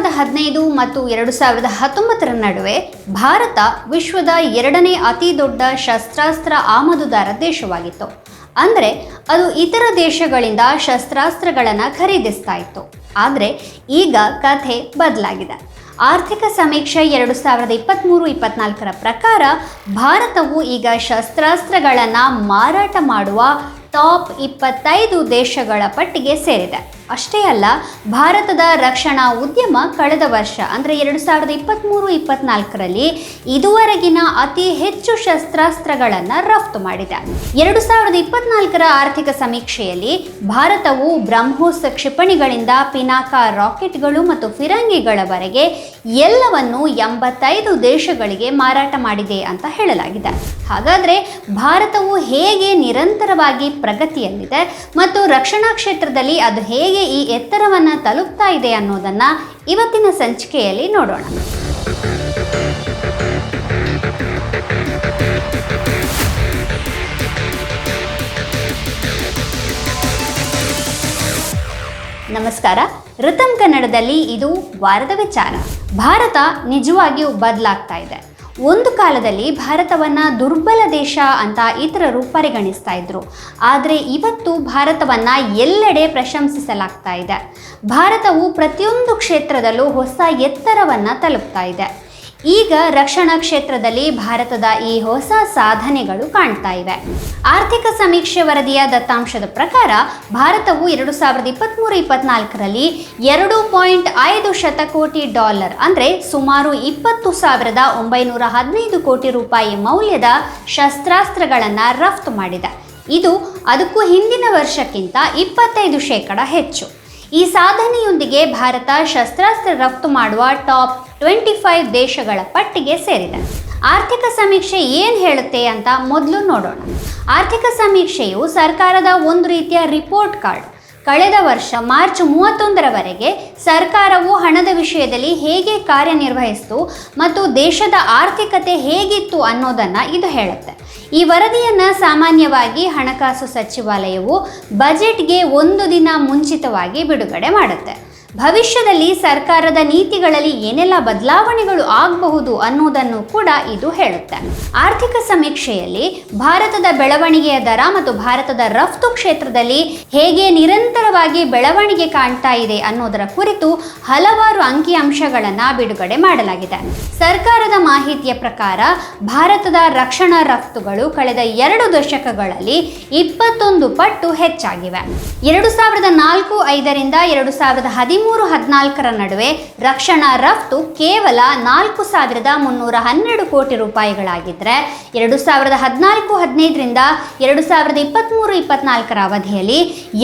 ಸಾವಿರದ ಹದಿನೈದು ಮತ್ತು ಎರಡು ಸಾವಿರದ ಹತ್ತೊಂಬತ್ತರ ನಡುವೆ ಭಾರತ ವಿಶ್ವದ ಎರಡನೇ ಅತಿ ದೊಡ್ಡ ಶಸ್ತ್ರಾಸ್ತ್ರ ಆಮದುದಾರ ದೇಶವಾಗಿತ್ತು. ಅಂದರೆ ಅದು ಇತರ ದೇಶಗಳಿಂದ ಶಸ್ತ್ರಾಸ್ತ್ರಗಳನ್ನು ಖರೀದಿಸ್ತಾ ಇತ್ತು. ಆದರೆ ಈಗ ಕಥೆ ಬದಲಾಗಿದೆ. ಆರ್ಥಿಕ ಸಮೀಕ್ಷೆ ಎರಡು ಸಾವಿರದ ಇಪ್ಪತ್ತ್ಮೂರು ಇಪ್ಪತ್ನಾಲ್ಕರ ಪ್ರಕಾರ ಭಾರತವು ಈಗ ಶಸ್ತ್ರಾಸ್ತ್ರಗಳನ್ನು ಮಾರಾಟ ಮಾಡುವ ಟಾಪ್ ಇಪ್ಪತ್ತೈದು ದೇಶಗಳ ಪಟ್ಟಿಗೆ ಸೇರಿದೆ. ಅಷ್ಟೇ ಅಲ್ಲ, ಭಾರತದ ರಕ್ಷಣಾ ಉದ್ಯಮ ಕಳೆದ ವರ್ಷ, ಅಂದರೆ ಎರಡು ಸಾವಿರದ ಇಪ್ಪತ್ತ್ಮೂರು ಇಪ್ಪತ್ನಾಲ್ಕರಲ್ಲಿ ಇದುವರೆಗಿನ ಅತಿ ಹೆಚ್ಚು ಶಸ್ತ್ರಾಸ್ತ್ರಗಳನ್ನು ರಫ್ತು ಮಾಡಿದೆ. ಎರಡು ಸಾವಿರದ ಇಪ್ಪತ್ನಾಲ್ಕರ ಆರ್ಥಿಕ ಸಮೀಕ್ಷೆಯಲ್ಲಿ ಭಾರತವು ಬ್ರಹ್ಮೋಸ್ ಕ್ಷಿಪಣಿಗಳಿಂದ ಪಿನಾಕಾ ರಾಕೆಟ್ಗಳು ಮತ್ತು ಫಿರಂಗಿಗಳವರೆಗೆ ಎಲ್ಲವನ್ನು ಎಂಬತ್ತೈದು ದೇಶಗಳಿಗೆ ಮಾರಾಟ ಮಾಡಿದೆ ಅಂತ ಹೇಳಲಾಗಿದೆ. ಹಾಗಾದರೆ ಭಾರತವು ಹೇಗೆ ನಿರಂತರವಾಗಿ ಪ್ರಗತಿಯಲ್ಲಿದೆ ಮತ್ತು ರಕ್ಷಣಾ ಕ್ಷೇತ್ರದಲ್ಲಿ ಅದು ಹೇಗೆ ಈ ಎತ್ತರವನ್ನು ತಲುಪ್ತಾ ಇದೆ ಅನ್ನೋದನ್ನು ಇವತ್ತಿನ ಸಂಚಿಕೆಯಲ್ಲಿ ನೋಡೋಣ. ನಮಸ್ಕಾರ. ಋತಂ ಕನ್ನಡದಲ್ಲಿ ಇದು ವಾರದ ವಿಚಾರ. ಭಾರತ ನಿಜವಾಗಿಯೂ ಬದಲಾಗ್ತಾ ಇದೆ. ಒಂದು ಕಾಲದಲ್ಲಿ ಭಾರತವನ್ನು ದುರ್ಬಲ ದೇಶ ಅಂತ ಇತರರು ಪರಿಗಣಿಸ್ತಾ ಇದ್ರು. ಆದರೆ ಇವತ್ತು ಭಾರತವನ್ನು ಎಲ್ಲೆಡೆ ಪ್ರಶಂಸಿಸಲಾಗ್ತಾ ಇದೆ. ಭಾರತವು ಪ್ರತಿಯೊಂದು ಕ್ಷೇತ್ರದಲ್ಲೂ ಹೊಸ ಎತ್ತರವನ್ನು ತಲುಪ್ತಾ ಇದೆ. ಈಗ ರಕ್ಷಣಾ ಕ್ಷೇತ್ರದಲ್ಲಿ ಭಾರತದ ಈ ಹೊಸ ಸಾಧನೆಗಳು ಕಾಣ್ತಾ ಇವೆ. ಆರ್ಥಿಕ ಸಮೀಕ್ಷೆ ವರದಿಯ ದತ್ತಾಂಶದ ಪ್ರಕಾರ ಭಾರತವು ಎರಡು ಸಾವಿರದ ಇಪ್ಪತ್ತ್ಮೂರು ಇಪ್ಪತ್ನಾಲ್ಕರಲ್ಲಿ ಎರಡು ಪಾಯಿಂಟ್ ಐದು ಶತಕೋಟಿ ಡಾಲರ್ ಅಂದರೆ ಸುಮಾರು ಇಪ್ಪತ್ತು ಸಾವಿರದ ಒಂಬೈನೂರ ಹದಿನೈದು ಕೋಟಿ ರೂಪಾಯಿ ಮೌಲ್ಯದ ಶಸ್ತ್ರಾಸ್ತ್ರಗಳನ್ನು ರಫ್ತು ಮಾಡಿದೆ. ಇದು ಅದಕ್ಕೂ ಹಿಂದಿನ ವರ್ಷಕ್ಕಿಂತ ಇಪ್ಪತ್ತೈದು ಶೇಕಡ ಹೆಚ್ಚು. ಈ ಸಾಧನೆಯೊಂದಿಗೆ ಭಾರತ ಶಸ್ತ್ರಾಸ್ತ್ರ ರಫ್ತು ಮಾಡುವ ಟಾಪ್ ಟ್ವೆಂಟಿ ಫೈವ್ ದೇಶಗಳ ಪಟ್ಟಿಗೆ ಸೇರಿದೆ. ಆರ್ಥಿಕ ಸಮೀಕ್ಷೆ ಏನು ಹೇಳುತ್ತೆ ಅಂತ ಮೊದಲು ನೋಡೋಣ. ಆರ್ಥಿಕ ಸಮೀಕ್ಷೆಯು ಸರ್ಕಾರದ ಒಂದು ರೀತಿಯ ರಿಪೋರ್ಟ್ ಕಾರ್ಡ್. ಕಳೆದ ವರ್ಷ ಮಾರ್ಚ್ ಮೂವತ್ತೊಂದರವರೆಗೆ ಸರ್ಕಾರವು ಹಣದ ವಿಷಯದಲ್ಲಿ ಹೇಗೆ ಕಾರ್ಯನಿರ್ವಹಿಸಿತು ಮತ್ತು ದೇಶದ ಆರ್ಥಿಕತೆ ಹೇಗಿತ್ತು ಅನ್ನೋದನ್ನು ಇದು ಹೇಳುತ್ತೆ. ಈ ವರದಿಯನ್ನು ಸಾಮಾನ್ಯವಾಗಿ ಹಣಕಾಸು ಸಚಿವಾಲಯವು ಬಜೆಟ್ಗೆ ಒಂದು ದಿನ ಮುಂಚಿತವಾಗಿ ಬಿಡುಗಡೆ ಮಾಡುತ್ತೆ. ಭವಿಷ್ಯದಲ್ಲಿ ಸರ್ಕಾರದ ನೀತಿಗಳಲ್ಲಿ ಏನೆಲ್ಲ ಬದಲಾವಣೆಗಳು ಆಗಬಹುದು ಅನ್ನೋದನ್ನು ಕೂಡ ಇದು ಹೇಳುತ್ತೆ. ಆರ್ಥಿಕ ಸಮೀಕ್ಷೆಯಲ್ಲಿ ಭಾರತದ ಬೆಳವಣಿಗೆಯ ದರ ಮತ್ತು ಭಾರತದ ರಫ್ತು ಕ್ಷೇತ್ರದಲ್ಲಿ ಹೇಗೆ ನಿರಂತರವಾಗಿ ಬೆಳವಣಿಗೆ ಕಾಣ್ತಾ ಇದೆ ಅನ್ನೋದರ ಕುರಿತು ಹಲವಾರು ಅಂಕಿಅಂಶಗಳನ್ನು ಬಿಡುಗಡೆ ಮಾಡಲಾಗಿದೆ. ಸರ್ಕಾರದ ಮಾಹಿತಿಯ ಪ್ರಕಾರ ಭಾರತದ ರಕ್ಷಣಾ ರಫ್ತುಗಳು ಕಳೆದ ಎರಡು ದಶಕಗಳಲ್ಲಿ ಇಪ್ಪತ್ತೊಂದು ಪಟ್ಟು ಹೆಚ್ಚಾಗಿವೆ. ಎರಡು ಸಾವಿರದ ನಾಲ್ಕು ಐದರಿಂದ ಎರಡು ಸಾವಿರದ ಹದಿನಾಲ್ಕರ ನಡುವೆ ರಕ್ಷಣಾ ರಫ್ತು ಕೇವಲ ನಾಲ್ಕು ಸಾವಿರದ ಮುನ್ನೂರ ಹನ್ನೆರಡು ಕೋಟಿ ರೂಪಾಯಿಗಳಾಗಿದ್ದರೆ ಎರಡು ಸಾವಿರದ ಹದಿನಾಲ್ಕು ಹದಿನೈದರಿಂದ ಎರಡು ಸಾವಿರದ ಇಪ್ಪತ್ತ್ಮೂರು ಇಪ್ಪತ್ನಾಲ್ಕರ ಅವಧಿಯಲ್ಲಿ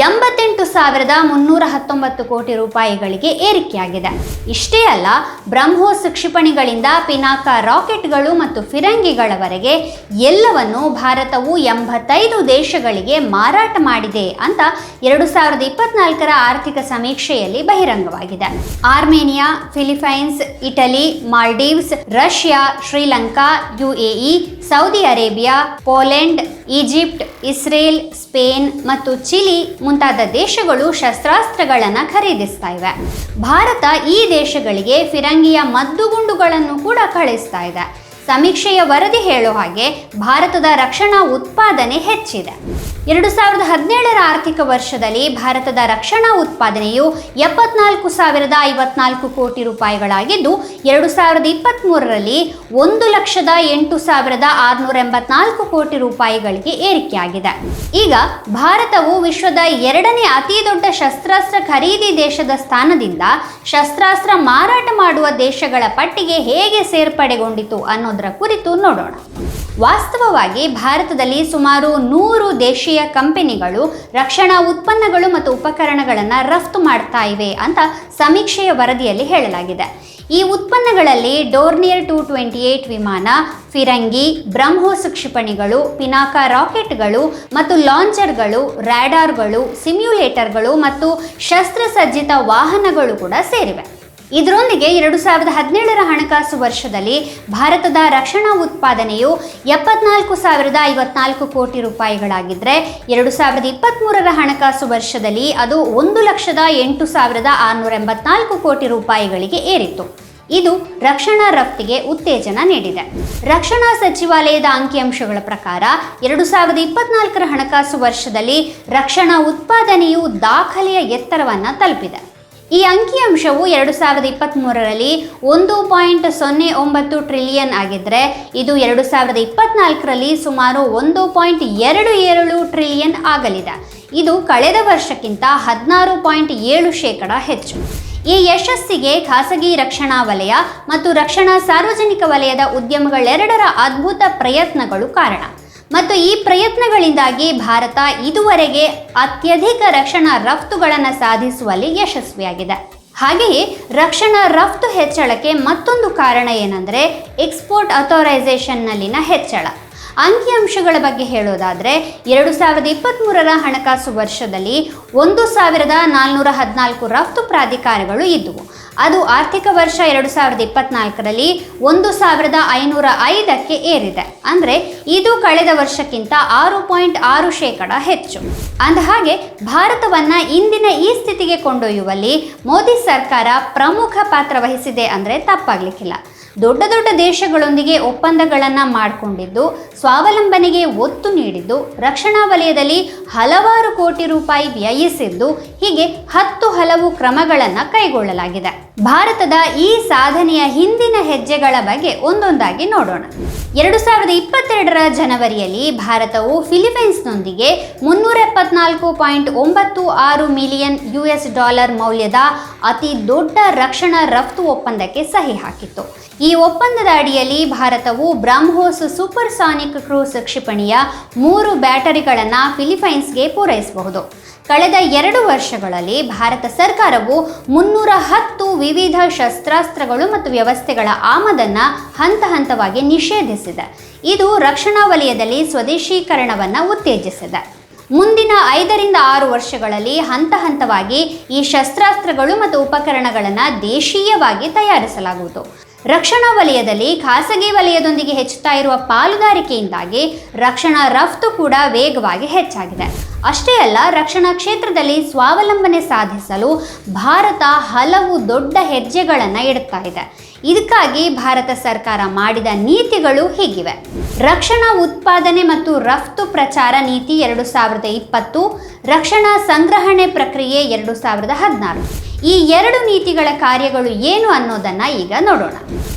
ಎಂಬತ್ತೆಂಟು ಸಾವಿರದ ಮುನ್ನೂರ ಹತ್ತೊಂಬತ್ತು ಕೋಟಿ ರೂಪಾಯಿಗಳಿಗೆ ಏರಿಕೆಯಾಗಿದೆ. ಇಷ್ಟೇ ಅಲ್ಲ, ಬ್ರಹ್ಮೋಸ್ ಕ್ಷಿಪಣಿಗಳಿಂದ ಪಿನಾಕ ರಾಕೆಟ್ಗಳು ಮತ್ತು ಫಿರಂಗಿಗಳವರೆಗೆ ಎಲ್ಲವನ್ನು ಭಾರತವು ಎಂಬತ್ತೈದು ದೇಶಗಳಿಗೆ ಮಾರಾಟ ಮಾಡಿದೆ ಅಂತ ಎರಡು ಸಾವಿರದ ಇಪ್ಪತ್ನಾಲ್ಕರ ಆರ್ಥಿಕ ಸಮೀಕ್ಷೆಯಲ್ಲಿ ಬಹಿರಂಗವಾಗಿದೆ. Armenia, Philippines, Italy, Maldives, Russia, Sri Lanka, UAE, Saudi Arabia, Poland, Egypt, Israel, Spain ಮತ್ತು ಚಿಲಿ ಮುಂತಾದ ದೇಶಗಳು ಶಸ್ತ್ರಾಸ್ತ್ರಗಳನ್ನು ಖರೀದಿಸ್ತಾ ಇವೆ. ಭಾರತ ಈ ದೇಶಗಳಿಗೆ ಫಿರಂಗಿಯ ಮದ್ದುಗುಂಡುಗಳನ್ನು ಕೂಡ ಕಳಿಸ್ತಾ ಇದೆ. ಸಮೀಕ್ಷೆಯ ವರದಿ ಹೇಳೋ ಹಾಗೆ ಭಾರತದ ರಕ್ಷಣಾ ಉತ್ಪಾದನೆ ಹೆಚ್ಚಿದೆ. ಎರಡು ಸಾವಿರದ ಹದಿನೇಳರ ಆರ್ಥಿಕ ವರ್ಷದಲ್ಲಿ ಭಾರತದ ರಕ್ಷಣಾ ಉತ್ಪಾದನೆಯು ಎಪ್ಪತ್ನಾಲ್ಕು ಸಾವಿರದ ಐವತ್ನಾಲ್ಕು ಕೋಟಿ ರೂಪಾಯಿಗಳಾಗಿದ್ದು, ಎರಡು ಸಾವಿರದ ಇಪ್ಪತ್ತ್ಮೂರರಲ್ಲಿ ಒಂದು ಲಕ್ಷದ ಎಂಟು ಸಾವಿರದ ಆರುನೂರ ಎಂಬತ್ನಾಲ್ಕು ಕೋಟಿ ರೂಪಾಯಿಗಳಿಗೆ ಏರಿಕೆಯಾಗಿದೆ. ಈಗ ಭಾರತವು ವಿಶ್ವದ ಎರಡನೇ ಅತಿ ದೊಡ್ಡ ಶಸ್ತ್ರಾಸ್ತ್ರ ಖರೀದಿ ದೇಶದ ಸ್ಥಾನದಿಂದ ಶಸ್ತ್ರಾಸ್ತ್ರ ಮಾರಾಟ ಮಾಡುವ ದೇಶಗಳ ಪಟ್ಟಿಗೆ ಹೇಗೆ ಸೇರ್ಪಡೆಗೊಂಡಿತು ಅನ್ನೋದರ ಕುರಿತು ನೋಡೋಣ. ವಾಸ್ತವವಾಗಿ ಭಾರತದಲ್ಲಿ ಸುಮಾರು ನೂರು ದೇಶೀಯ ಕಂಪನಿಗಳು ರಕ್ಷಣಾ ಉತ್ಪನ್ನಗಳು ಮತ್ತು ಉಪಕರಣಗಳನ್ನು ರಫ್ತು ಮಾಡ್ತಾ ಇವೆ ಅಂತ ಸಮೀಕ್ಷೆಯ ವರದಿಯಲ್ಲಿ ಹೇಳಲಾಗಿದೆ. ಈ ಉತ್ಪನ್ನಗಳಲ್ಲಿ ಡೋರ್ನಿಯರ್ ಟು ಟ್ವೆಂಟಿ ಏಟ್ ವಿಮಾನ, ಫಿರಂಗಿ, ಬ್ರಹ್ಮೋಸ್ ಕ್ಷಿಪಣಿಗಳು, ಪಿನಾಕ ರಾಕೆಟ್ಗಳು ಮತ್ತು ಲಾಂಚರ್ಗಳು ರ್ಯಾಡಾರ್ಗಳು ಸಿಮ್ಯುಲೇಟರ್ಗಳು ಮತ್ತು ಶಸ್ತ್ರಸಜ್ಜಿತ ವಾಹನಗಳು ಕೂಡ ಸೇರಿವೆ. ಇದರೊಂದಿಗೆ ಎರಡು ಸಾವಿರದ ಹದಿನೇಳರ ಹಣಕಾಸು ವರ್ಷದಲ್ಲಿ ಭಾರತದ ರಕ್ಷಣಾ ಉತ್ಪಾದನೆಯು ಎಪ್ಪತ್ನಾಲ್ಕು ಸಾವಿರದ ಐವತ್ನಾಲ್ಕು ಕೋಟಿ ರೂಪಾಯಿಗಳಾಗಿದ್ದರೆ ಎರಡು ಸಾವಿರದ ಇಪ್ಪತ್ತ್ಮೂರರ ಹಣಕಾಸು ವರ್ಷದಲ್ಲಿ ಅದು ಒಂದು ಲಕ್ಷದ ಎಂಟು ಸಾವಿರದ ಆರುನೂರ ಎಂಬತ್ನಾಲ್ಕು ಕೋಟಿ ರೂಪಾಯಿಗಳಿಗೆ ಏರಿತ್ತು. ಇದು ರಕ್ಷಣಾ ರಫ್ತಿಗೆ ಉತ್ತೇಜನ ನೀಡಿದೆ. ರಕ್ಷಣಾ ಸಚಿವಾಲಯದ ಅಂಕಿಅಂಶಗಳ ಪ್ರಕಾರ ಎರಡು ಸಾವಿರದ ಇಪ್ಪತ್ನಾಲ್ಕರ ಹಣಕಾಸು ವರ್ಷದಲ್ಲಿ ರಕ್ಷಣಾ ಉತ್ಪಾದನೆಯು ದಾಖಲೆಯ ಎತ್ತರವನ್ನು ತಲುಪಿದೆ. ಈ ಅಂಕಿಅಂಶವು ಎರಡು ಸಾವಿರದ ಇಪ್ಪತ್ತ್ಮೂರರಲ್ಲಿ ಒಂದು ಪಾಯಿಂಟ್ ಸೊನ್ನೆ ಒಂಬತ್ತು ಟ್ರಿಲಿಯನ್ ಆಗಿದ್ದರೆ ಇದು ಎರಡು ಸಾವಿರದ ಇಪ್ಪತ್ತ್ನಾಲ್ಕರಲ್ಲಿ ಸುಮಾರು ಒಂದು ಪಾಯಿಂಟ್ ಎರಡು ಏಳು ಟ್ರಿಲಿಯನ್ ಆಗಲಿದೆ. ಇದು ಕಳೆದ ವರ್ಷಕ್ಕಿಂತ ಹದಿನಾರು ಪಾಯಿಂಟ್ ಏಳು ಶೇಕಡ ಹೆಚ್ಚು. ಈ ಯಶಸ್ಸಿಗೆ ಖಾಸಗಿ ರಕ್ಷಣಾ ವಲಯ ಮತ್ತು ರಕ್ಷಣಾ ಸಾರ್ವಜನಿಕ ವಲಯದ ಉದ್ಯಮಗಳೆರಡರ ಅದ್ಭುತ ಪ್ರಯತ್ನಗಳು ಕಾರಣ. ಮತ್ತು ಈ ಪ್ರಯತ್ನಗಳಿಂದಾಗಿ ಭಾರತ ಇದುವರೆಗೆ ಅತ್ಯಧಿಕ ರಕ್ಷಣಾ ರಫ್ತುಗಳನ್ನು ಸಾಧಿಸುವಲ್ಲಿ ಯಶಸ್ವಿಯಾಗಿದೆ. ಹಾಗೆಯೇ ರಕ್ಷಣಾ ರಫ್ತು ಹೆಚ್ಚಳಕ್ಕೆ ಮತ್ತೊಂದು ಕಾರಣ ಏನಂದರೆ ಎಕ್ಸ್ಪೋರ್ಟ್ ಅಥೋರೈಸೇಷನ್ನಲ್ಲಿನ ಹೆಚ್ಚಳ. ಅಂಕಿಅಂಶಗಳ ಬಗ್ಗೆ ಹೇಳೋದಾದರೆ ಎರಡು ಸಾವಿರದ ಇಪ್ಪತ್ತ್ಮೂರರ ಹಣಕಾಸು ವರ್ಷದಲ್ಲಿ ಒಂದು ಸಾವಿರದ ನಾಲ್ನೂರ ಹದಿನಾಲ್ಕು ರಫ್ತು ಪ್ರಾಧಿಕಾರಗಳು ಇದ್ದವು ಅದು ಆರ್ಥಿಕ ವರ್ಷ ಎರಡು ಸಾವಿರದ ಇಪ್ಪತ್ನಾಲ್ಕರಲ್ಲಿ ಒಂದು ಸಾವಿರದ ಐನೂರ ಐದಕ್ಕೆ ಏರಿದೆ. ಅಂದರೆ ಇದು ಕಳೆದ ವರ್ಷಕ್ಕಿಂತ ಆರು ಪಾಯಿಂಟ್ ಆರು ಶೇಕಡ ಹೆಚ್ಚು. ಅಂದಹಾಗೆ ಭಾರತವನ್ನು ಇಂದಿನ ಈ ಸ್ಥಿತಿಗೆ ಕೊಂಡೊಯ್ಯುವಲ್ಲಿ ಮೋದಿ ಸರ್ಕಾರ ಪ್ರಮುಖ ಪಾತ್ರ ವಹಿಸಿದೆ ಅಂದರೆ ತಪ್ಪಾಗಲಿಕ್ಕಿಲ್ಲ. ದೊಡ್ಡ ದೊಡ್ಡ ದೇಶಗಳೊಂದಿಗೆ ಒಪ್ಪಂದಗಳನ್ನು ಮಾಡಿಕೊಂಡಿದ್ದು ಸ್ವಾವಲಂಬನೆಗೆ ಒತ್ತು ನೀಡಿದ್ದು, ರಕ್ಷಣಾ ವಲಯದಲ್ಲಿ ಹಲವಾರು ಕೋಟಿ ರೂಪಾಯಿ ವ್ಯಯಿಸಿದ್ದು, ಹೀಗೆ ಹತ್ತು ಹಲವು ಕ್ರಮಗಳನ್ನು ಕೈಗೊಳ್ಳಲಾಗಿದೆ. ಭಾರತದ ಈ ಸಾಧನೆಯ ಹಿಂದಿನ ಹೆಜ್ಜೆಗಳ ಬಗ್ಗೆ ಒಂದೊಂದಾಗಿ ನೋಡೋಣ. ಎರಡು ಸಾವಿರದ ಇಪ್ಪತ್ತೆರಡರ ಜನವರಿಯಲ್ಲಿ ಭಾರತವು ಫಿಲಿಪೈನ್ಸ್ನೊಂದಿಗೆ ಮುನ್ನೂರ ಎಪ್ಪತ್ನಾಲ್ಕು ಪಾಯಿಂಟ್ ಒಂಬತ್ತು ಆರು ಮಿಲಿಯನ್ ಯು ಎಸ್ ಡಾಲರ್ ಮೌಲ್ಯದ ಅತಿ ದೊಡ್ಡ ರಕ್ಷಣಾ ರಫ್ತು ಒಪ್ಪಂದಕ್ಕೆ ಸಹಿ ಹಾಕಿತ್ತು. ಈ ಒಪ್ಪಂದದ ಅಡಿಯಲ್ಲಿ ಭಾರತವು ಬ್ರಹ್ಮೋಸ್ ಸೂಪರ್ ಸಾನಿಕ್ ಕ್ರೂಸ್ ಕ್ಷಿಪಣಿಯ ಮೂರು ಬ್ಯಾಟರಿಗಳನ್ನು ಫಿಲಿಪೈನ್ಸ್ಗೆ ಪೂರೈಸಬಹುದು. ಕಳೆದ ಎರಡು ವರ್ಷಗಳಲ್ಲಿ ಭಾರತ ಸರ್ಕಾರವು ಮುನ್ನೂರ ಹತ್ತು ವಿವಿಧ ಶಸ್ತ್ರಾಸ್ತ್ರಗಳು ಮತ್ತು ವ್ಯವಸ್ಥೆಗಳ ಆಮದನ್ನು ಹಂತ ಹಂತವಾಗಿ ನಿಷೇಧಿಸಿದೆ. ಇದು ರಕ್ಷಣಾ ವಲಯದಲ್ಲಿ ಸ್ವದೇಶೀಕರಣವನ್ನು ಉತ್ತೇಜಿಸಿದೆ. ಮುಂದಿನ ಐದರಿಂದ ಆರು ವರ್ಷಗಳಲ್ಲಿ ಹಂತ ಹಂತವಾಗಿ ಈ ಶಸ್ತ್ರಾಸ್ತ್ರಗಳು ಮತ್ತು ಉಪಕರಣಗಳನ್ನು ದೇಶೀಯವಾಗಿ ತಯಾರಿಸಲಾಗುವುದು. ರಕ್ಷಣಾ ವಲಯದಲ್ಲಿ ಖಾಸಗಿ ವಲಯದೊಂದಿಗೆ ಹೆಚ್ಚುತ್ತಾ ಇರುವ ಪಾಲುದಾರಿಕೆಯಿಂದಾಗಿ ರಕ್ಷಣಾ ರಫ್ತು ಕೂಡ ವೇಗವಾಗಿ ಹೆಚ್ಚಾಗಿದೆ. ಅಷ್ಟೇ ಅಲ್ಲ, ರಕ್ಷಣಾ ಕ್ಷೇತ್ರದಲ್ಲಿ ಸ್ವಾವಲಂಬನೆ ಸಾಧಿಸಲು ಭಾರತ ಹಲವು ದೊಡ್ಡ ಹೆಜ್ಜೆಗಳನ್ನು ಇಡುತ್ತಾ ಇದೆ. ಇದಕ್ಕಾಗಿ ಭಾರತ ಸರ್ಕಾರ ಮಾಡಿದ ನೀತಿಗಳು ಹೀಗಿವೆ. ರಕ್ಷಣಾ ಉತ್ಪಾದನೆ ಮತ್ತು ರಫ್ತು ಪ್ರಚಾರ ನೀತಿ ಎರಡು ಸಾವಿರದ ಇಪ್ಪತ್ತು, ರಕ್ಷಣಾ ಸಂಗ್ರಹಣೆ ಪ್ರಕ್ರಿಯೆ ಎರಡು ಸಾವಿರದ ಹದಿನಾರು. ಈ ಎರಡು ನೀತಿಗಳ ಕಾರ್ಯಗಳು ಏನು ಅನ್ನೋದನ್ನ ಈಗ ನೋಡೋಣ.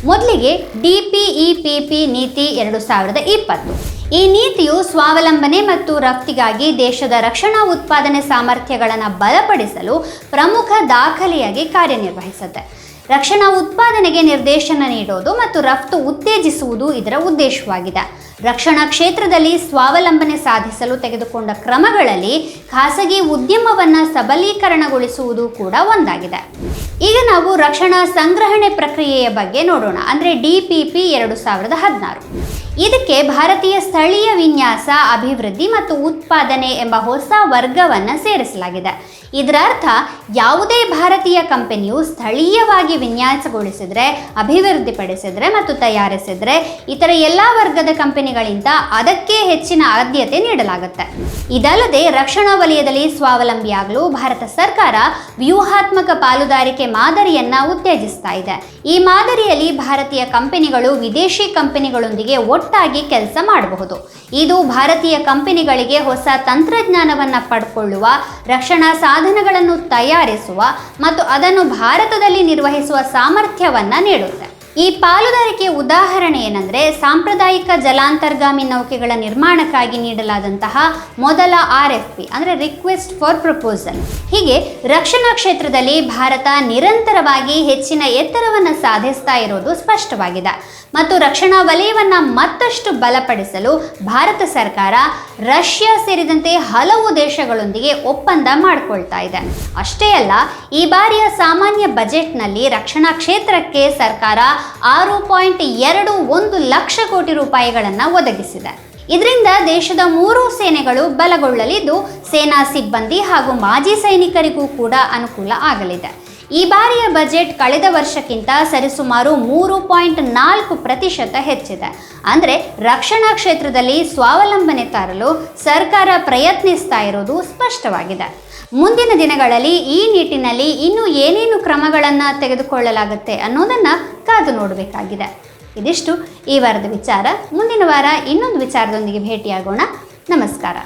ಮೊದಲಿಗೆ D P E P P ನೀತಿ ಎರಡು ಸಾವಿರದ ಇಪ್ಪತ್ತು. ಈ ನೀತಿಯು ಸ್ವಾವಲಂಬನೆ ಮತ್ತು ರಫ್ತಿಗಾಗಿ ದೇಶದ ರಕ್ಷಣಾ ಉತ್ಪಾದನೆ ಸಾಮರ್ಥ್ಯಗಳನ್ನು ಬಲಪಡಿಸಲು ಪ್ರಮುಖ ದಾಖಲೆಯಾಗಿ ಕಾರ್ಯನಿರ್ವಹಿಸುತ್ತೆ. ರಕ್ಷಣಾ ಉತ್ಪಾದನೆಗೆ ನಿರ್ದೇಶನ ನೀಡೋದು ಮತ್ತು ರಫ್ತು ಉತ್ತೇಜಿಸುವುದು ಇದರ ಉದ್ದೇಶವಾಗಿದೆ. ರಕ್ಷಣಾ ಕ್ಷೇತ್ರದಲ್ಲಿ ಸ್ವಾವಲಂಬನೆ ಸಾಧಿಸಲು ತೆಗೆದುಕೊಂಡ ಕ್ರಮಗಳಲ್ಲಿ ಖಾಸಗಿ ಉದ್ಯಮವನ್ನು ಸಬಲೀಕರಣಗೊಳಿಸುವುದು ಕೂಡ ಒಂದಾಗಿದೆ. ಈಗ ನಾವು ರಕ್ಷಣಾ ಸಂಗ್ರಹಣೆ ಪ್ರಕ್ರಿಯೆಯ ಬಗ್ಗೆ ನೋಡೋಣ. ಅಂದರೆ ಡಿ ಪಿ ಪಿ ಎರಡು ಸಾವಿರದ ಹದಿನಾರು. ಇದಕ್ಕೆ ಭಾರತೀಯ ಸ್ಥಳೀಯ ವಿನ್ಯಾಸ, ಅಭಿವೃದ್ಧಿ ಮತ್ತು ಉತ್ಪಾದನೆ ಎಂಬ ಹೊಸ ವರ್ಗವನ್ನು ಸೇರಿಸಲಾಗಿದೆ. ಇದರರ್ಥ, ಯಾವುದೇ ಭಾರತೀಯ ಕಂಪನಿಯು ಸ್ಥಳೀಯವಾಗಿ ವಿನ್ಯಾಸಗೊಳಿಸಿದರೆ, ಅಭಿವೃದ್ಧಿಪಡಿಸಿದರೆ ಮತ್ತು ತಯಾರಿಸಿದರೆ ಇತರ ಎಲ್ಲ ವರ್ಗದ ಕಂಪನಿಗಳಿಂದ ಅದಕ್ಕೆ ಹೆಚ್ಚಿನ ಆದ್ಯತೆ ನೀಡಲಾಗುತ್ತೆ. ಇದಲ್ಲದೆ ರಕ್ಷಣಾ ವಲಯದಲ್ಲಿ ಸ್ವಾವಲಂಬಿಯಾಗಲು ಭಾರತ ಸರ್ಕಾರ ವ್ಯೂಹಾತ್ಮಕ ಪಾಲುದಾರಿಕೆ ಮಾದರಿಯನ್ನ ಉತ್ತೇಜಿಸ್ತಾ ಇದೆ. ಈ ಮಾದರಿಯಲ್ಲಿ ಭಾರತೀಯ ಕಂಪನಿಗಳು ವಿದೇಶಿ ಕಂಪನಿಗಳೊಂದಿಗೆ ಒಟ್ಟಾಗಿ ಕೆಲಸ ಮಾಡಬಹುದು. ಇದು ಭಾರತೀಯ ಕಂಪನಿಗಳಿಗೆ ಹೊಸ ತಂತ್ರಜ್ಞಾನವನ್ನು ಪಡ್ಕೊಳ್ಳುವ, ರಕ್ಷಣಾ ಸಾಧನಗಳನ್ನು ತಯಾರಿಸುವ ಮತ್ತು ಅದನ್ನು ಭಾರತದಲ್ಲಿ ನಿರ್ವಹಿಸುವ ಸಾಮರ್ಥ್ಯವನ್ನು ನೀಡುತ್ತೆ. ಈ ಪಾಲುದಾರಿಕೆ ಉದಾಹರಣೆ ಏನಂದ್ರೆ ಸಾಂಪ್ರದಾಯಿಕ ಜಲಾಂತರ್ಗಾಮಿ ನೌಕೆಗಳ ನಿರ್ಮಾಣಕ್ಕಾಗಿ ನೀಡಲಾದಂತಹ ಮೊದಲ ಆರ್ ಎಫ್ ಪಿ, ಅಂದರೆ ರಿಕ್ವೆಸ್ಟ್ ಫಾರ್ ಪ್ರಪೋಸಲ್ ಹೀಗೆ ರಕ್ಷಣಾ ಕ್ಷೇತ್ರದಲ್ಲಿ ಭಾರತ ನಿರಂತರವಾಗಿ ಹೆಚ್ಚಿನ ಎತ್ತರವನ್ನು ಸಾಧಿಸ್ತಾ ಇರೋದು ಸ್ಪಷ್ಟವಾಗಿದೆ. ಮತ್ತು ರಕ್ಷಣಾ ವಲಯವನ್ನು ಮತ್ತಷ್ಟು ಬಲಪಡಿಸಲು ಭಾರತ ಸರ್ಕಾರ ರಷ್ಯಾ ಸೇರಿದಂತೆ ಹಲವು ದೇಶಗಳೊಂದಿಗೆ ಒಪ್ಪಂದ ಮಾಡಿಕೊಳ್ತಾ ಇದೆ. ಅಷ್ಟೇ ಅಲ್ಲ, ಈ ಬಾರಿಯ ಸಾಮಾನ್ಯ ಬಜೆಟ್ನಲ್ಲಿ ರಕ್ಷಣಾ ಕ್ಷೇತ್ರಕ್ಕೆ ಸರ್ಕಾರ ಆರು ಪಾಯಿಂಟ್ ಎರಡು ಒಂದು ಲಕ್ಷ ಕೋಟಿ ರೂಪಾಯಿಗಳನ್ನು ಒದಗಿಸಿದೆ. ಇದರಿಂದ ದೇಶದ ಮೂರು ಸೇನೆಗಳು ಬಲಗೊಳ್ಳಲಿದ್ದು ಸೇನಾ ಸಿಬ್ಬಂದಿ ಹಾಗೂ ಮಾಜಿ ಸೈನಿಕರಿಗೂ ಕೂಡ ಅನುಕೂಲ ಆಗಲಿದೆ. ಈ ಬಾರಿಯ ಬಜೆಟ್ ಕಳೆದ ವರ್ಷಕ್ಕಿಂತ ಸರಿಸುಮಾರು ಮೂರು ಪಾಯಿಂಟ್ ನಾಲ್ಕು ಪ್ರತಿಶತ ಹೆಚ್ಚಿದೆ. ಅಂದರೆ ರಕ್ಷಣಾ ಕ್ಷೇತ್ರದಲ್ಲಿ ಸ್ವಾವಲಂಬನೆ ತರಲು ಸರ್ಕಾರ ಪ್ರಯತ್ನಿಸ್ತಾ ಇರೋದು ಸ್ಪಷ್ಟವಾಗಿದೆ. ಮುಂದಿನ ದಿನಗಳಲ್ಲಿ ಈ ನಿಟ್ಟಿನಲ್ಲಿ ಇನ್ನೂ ಏನೇನು ಕ್ರಮಗಳನ್ನು ತೆಗೆದುಕೊಳ್ಳಲಾಗುತ್ತೆ ಅನ್ನೋದನ್ನು ಕಾದು ನೋಡಬೇಕಾಗಿದೆ. ಇದಿಷ್ಟು ಈ ವಾರದ ವಿಚಾರ. ಮುಂದಿನ ವಾರ ಇನ್ನೊಂದು ವಿಚಾರದೊಂದಿಗೆ ಭೇಟಿಯಾಗೋಣ. ನಮಸ್ಕಾರ.